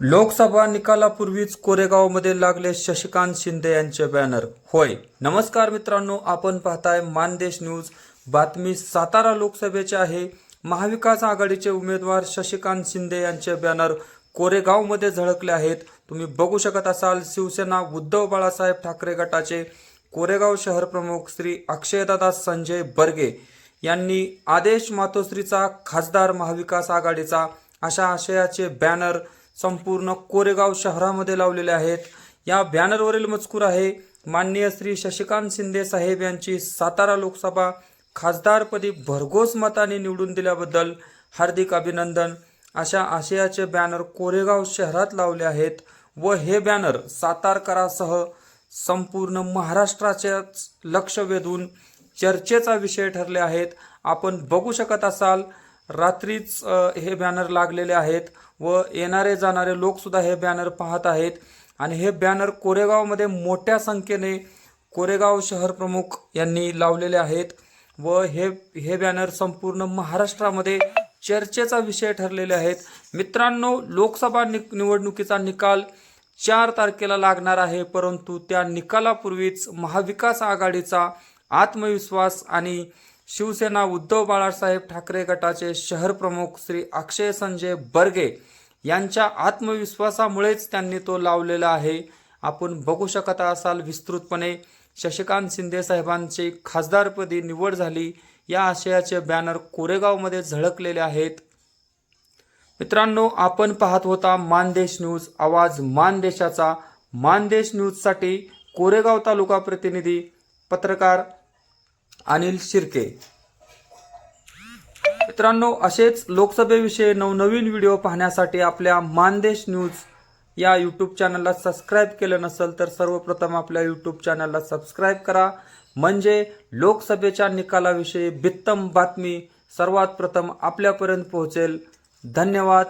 लोकसभा निकालापूर्वीच कोरेगावमध्ये लागले शशिकांत शिंदे यांचे बॅनर. होय. नमस्कार मित्रांनो आपण पाहताय मानदेश न्यूज. बातमी सातारा लोकसभेची आहे. महाविकास आघाडीचे उमेदवार शशिकांत शिंदे यांचे बॅनर कोरेगावमध्ये झळकले आहेत. तुम्ही बघू शकत असाल शिवसेना उद्धव बाळासाहेब ठाकरे गटाचे कोरेगाव शहर प्रमुख श्री अक्षयदादा संजय बर्गे यांनी आदेश मातोश्रीचा खासदार महाविकास आघाडीचा अशा आशयाचे बॅनर संपूर्ण कोरेगाव शहरामध्ये लावलेले आहेत. या बॅनरवरील मजकूर आहे. माननीय श्री शशिकांत शिंदे साहेब यांची सातारा लोकसभा खासदारपदी भरघोस मताने निवडून दिल्याबद्दल हार्दिक अभिनंदन. अशा आशयाचे बॅनर कोरेगाव शहरात लावले आहेत व हे बॅनर सातारकरासह संपूर्ण महाराष्ट्राच्याच लक्ष वेधून चर्चेचा विषय ठरले आहेत. आपण बघू शकत असाल रात्रीच हे बॅनर लागलेले आहेत व येणारे जाणारे लोकसुद्धा हे बॅनर पाहत आहेत. आणि हे बॅनर कोरेगावमध्ये मोठ्या संख्येने कोरेगाव शहर प्रमुख यांनी लावलेले आहेत व हे हे बॅनर संपूर्ण महाराष्ट्रामध्ये चर्चेचा विषय ठरलेले आहेत. मित्रांनो लोकसभा नि- निवडणुकीचा निकाल चार तारखेला लागणार आहे परंतु त्या निकालापूर्वीच महाविकास आघाडीचा आत्मविश्वास आणि शिवसेना उद्धव बाळासाहेब ठाकरे गटाचे शहर प्रमुख श्री अक्षय संजय बर्गे यांच्या आत्मविश्वासामुळेच त्यांनी तो लावलेला आहे. आपण बघू शकत असाल विस्तृतपणे शशिकांत शिंदे साहेबांची खासदारपदी निवड झाली. या आशयाचे बॅनर कोरेगावमध्ये झळकलेले आहेत. मित्रांनो आपण पाहत होता मानदेश न्यूज आवाज मानदेशाचा. मानदेश न्यूजसाठी कोरेगाव तालुका प्रतिनिधी पत्रकार अनिल शिर्के. मित्रांनो असेच लोकसभेविषयी नवनवीन व्हिडिओ पाहण्यासाठी आपल्या मानदेश न्यूज या यूट्यूब चॅनलला सबस्क्राईब केलं नसेल तर सर्वप्रथम आपल्या यूट्यूब चॅनलला सबस्क्राईब करा. म्हणजे लोकसभेच्या निकालाविषयी बित्तम बातमी सर्वात प्रथम आपल्यापर्यंत पोहोचेल. धन्यवाद.